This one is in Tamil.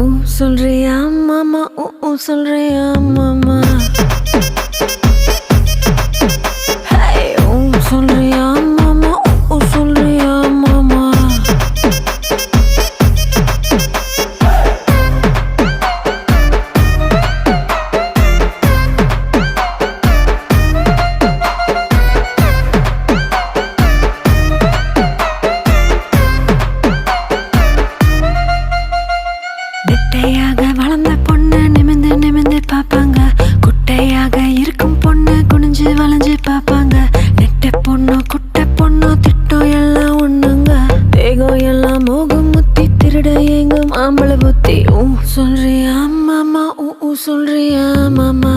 ஊ சொல்றியா மாமா? ஊ சொல்றியா மாமா? குட்டையாக வளர்ந்த பொண்ணு நிமிந்து நிமிந்து பார்ப்பாங்க. குட்டையாக இருக்கும் பொண்ணு குனிஞ்சு வளைஞ்சு பார்ப்பாங்க. நெட்ட பொண்ணு குட்டை பொண்ணு திட்டம் எல்லாம் ஒண்ணுங்க. தேகம் எல்லாம் மோகம் முத்தி திருட எங்கும் ஆம்பளை புத்தி. ஊ சொல்றியா மாமா ஊ சொல்றியா மாமா.